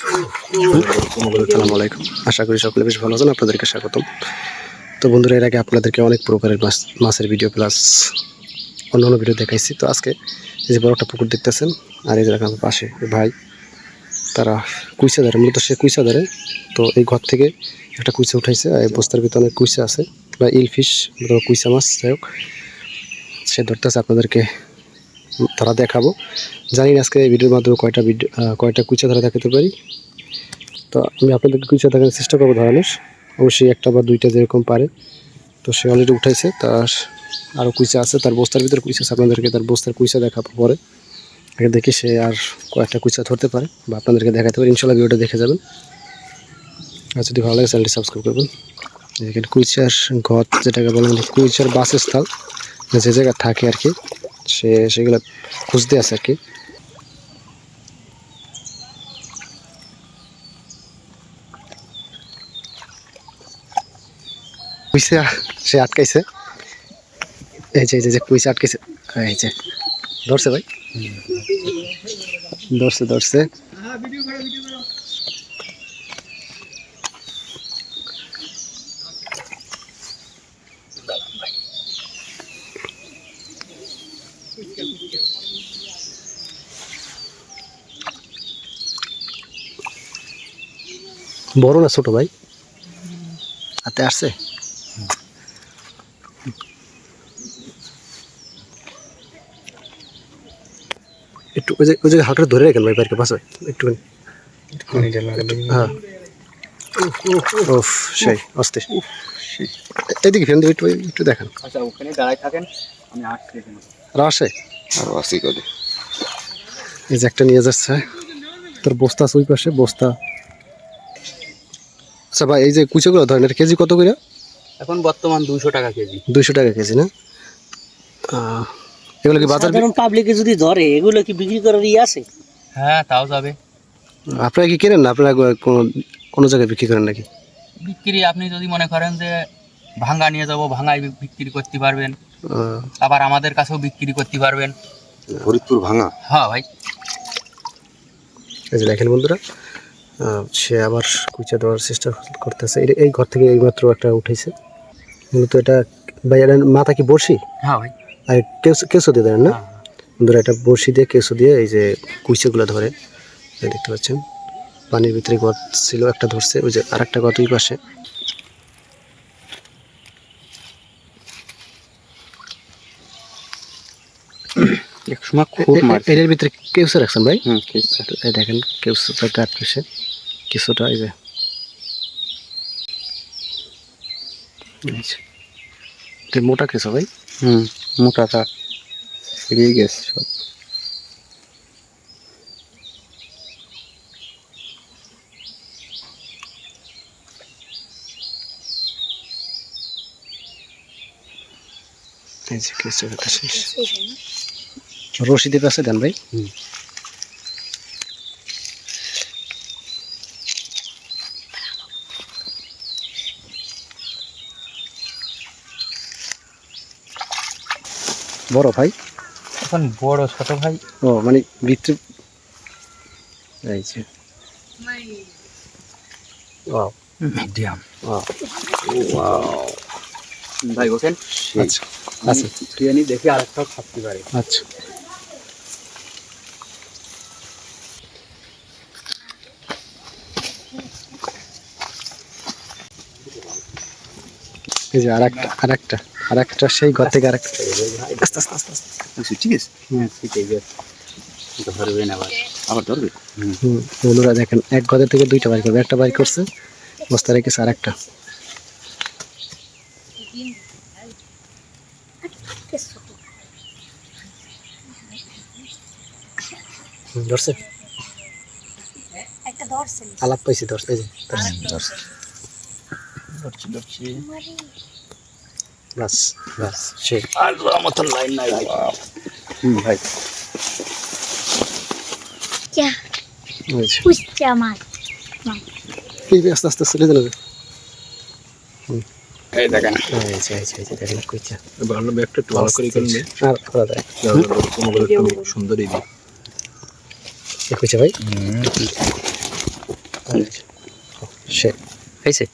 আসসালামু আলাইকুম আশা করি সকলে বেশ ভালো আছেন, আপনাদেরকে স্বাগতম। তো বন্ধুরা, এর আগে আপনাদেরকে অনেক প্রকারের মাছ, মাছের ভিডিও প্লাস অন্য অন্য ভিডিও দেখাইছি। তো আজকে এই যে বড় একটা পুকুর দেখতেছেন, আর এই যে পাশে ভাই, তারা কুইসা ধরে, মূলত সে কুইসা ধরে। তো এই ঘর থেকে একটা কুইসা উঠাইছে, আর এই বস্তার ভিতরে অনেক কুইসা আছে, বা ইলফিশ কুইসা মাছ, যাই হোক, সে ধরতেছে আপনাদেরকে তারা দেখাবো। জানি না আজকে এই ভিডিওর মাধ্যমে কয়টা ভিডিও কয়টা কুইচা ধরা দেখাতে পারি। তো আমি আপনাদেরকে কুইচা দেখানোর চেষ্টা করব ধরানোর। অবশ্যই একটা বা দুইটা যেরকম পারে। তো সে অলরেডি উঠাইছে, তার আরও কুইচা আছে, তার বস্তার ভিতরে কুইচা আছে, আপনাদেরকে তার বস্তার কুইচা দেখাবো পরে। আগে দেখি সে আর কয়েকটা কুইচা ধরতে পারে, বা আপনাদেরকে দেখাতে পারে। ইনশাল্লাহ ভিডিওটা দেখে যাবেন। আর যদি ভালো লাগে চ্যানেলটি সাবস্ক্রাইব করবেন। এখানে কুইচার ঘর, যেটাকে বলে মানে কুইচার বাসস্থল যে জায়গায় থাকে আর কি। সে সেগুলো খুঁজতে আছে আর কি। কুইসা সে আটকাইছে। এই যে, এই যে- যে আটকাইছে। এই যে, ধরছে ভাই। ধরছে ধরছে। বড় না ছোট ভাই? হাতে আসছে? একটু ওই যে ওই যে হালকা ধরে রাখেন ভাই বাইরকে পাশে। একটুখানি। হ্যাঁ। ওফ সেই অস্থির। এদিকে ফেন একটু একটু দেখান। আচ্ছা ওখানে দাঁড়ায় থাকেন আমি আসছি আর আসে? আরও আসি করে। এই যে একটা নিয়ে যাচ্ছে। তোর বস্তা আছে ওই পাশে বস্তা। আচ্ছা ভাই এই যে কুচোগুলো ধরেন এটা কেজি কত করে? এখন বর্তমান দুশো টাকা কেজি। দুইশো টাকা কেজি না? এগুলো কি বাজার সাধারণ পাবলিকে যদি ধরে এগুলো কি বিক্রি করার ই আছে? হ্যাঁ তাও যাবে। আপনারা কি কেনেন না? আপনারা কোনো কোনো জায়গায় বিক্রি করেন নাকি? বিক্রি আপনি যদি মনে করেন যে ভাঙ্গা নিয়ে যাব ভাঙ্গায় বিক্রি করতে পারবেন। আবার আমাদের কাছেও বিক্রি করতে পারবেন। ফরিদপুর ভাঙা। হ্যাঁ ভাই। এই যে দেখেন বন্ধুরা সে আবার কুচা দেওয়ার চেষ্টা করতেছে। এই- এই ঘর থেকে এইমাত্র একটা উঠেছে। মূলত এটা ভাই এটা মাথা কি বড়শি? হ্যাঁ ভাই। আর কেঁচো কেঁচো দিয়ে দেন না? হ্যাঁ, বন্ধুরা এটা বড়শি দিয়ে কেঁচো দিয়ে এই যে কুইচাগুলো ধরে। দেখতে পাচ্ছেন পানির ভিতরে গত ছিল একটা ধরছে ওই যে আর একটা ওই পাশে। সময় খুব এ- মার এ- এটার ভিতরে কেঁচো রাখছেন ভাই? হুম ঠিক আছে। এই দেখেন কেঁচোটা কাট পেশে কিছুটা এই যে। এই যে। এটা মোটা কেঁচো ভাই? হুম মোটাটা বেরিয়ে গেছে সব। এই যে কেঁচো কাটা শেষ রশি দিয়ে পাশে দেন ভাই। বড় ভাই? এখন বড় ছোট ভাই। ও মানে ভিতরে এই যে। Oh medium. Oh wow. ভাই ওঠেন আচ্ছা আচ্ছা। বিরিয়ানি দেখে আরেকটাও খাপতে পারে আচ্ছা। এই যে আরেকটা আরেকটা আরেকটা সেই ঘর থেকে আরেকটা। আস্তে আস্তে আস্তে আস্তে। ঠিক আছে। হ্যাঁ। ঠিক আছে ধরবেন আবার। আবার ধরবে? হুম বন্ধুরা দেখেন এক ঘরের থেকে দুইটা বাইক করবে। একটা বাইক করছে বস্তা রেখেছে আরেকটা। ধরছে? আলাপ পাইছি ধরছে ধরছে। ধরছে ধরছি। বাস বাস সেই আর মতন লাইন নাই ভাই। হুম আস্তে আস্তে চলে যাবে এই দেখেন। দেখেন ভালো ব্যাগটা একটু ভালো করে আর একটু সুন্দরই দিই। ভাই? সে হয়েছে।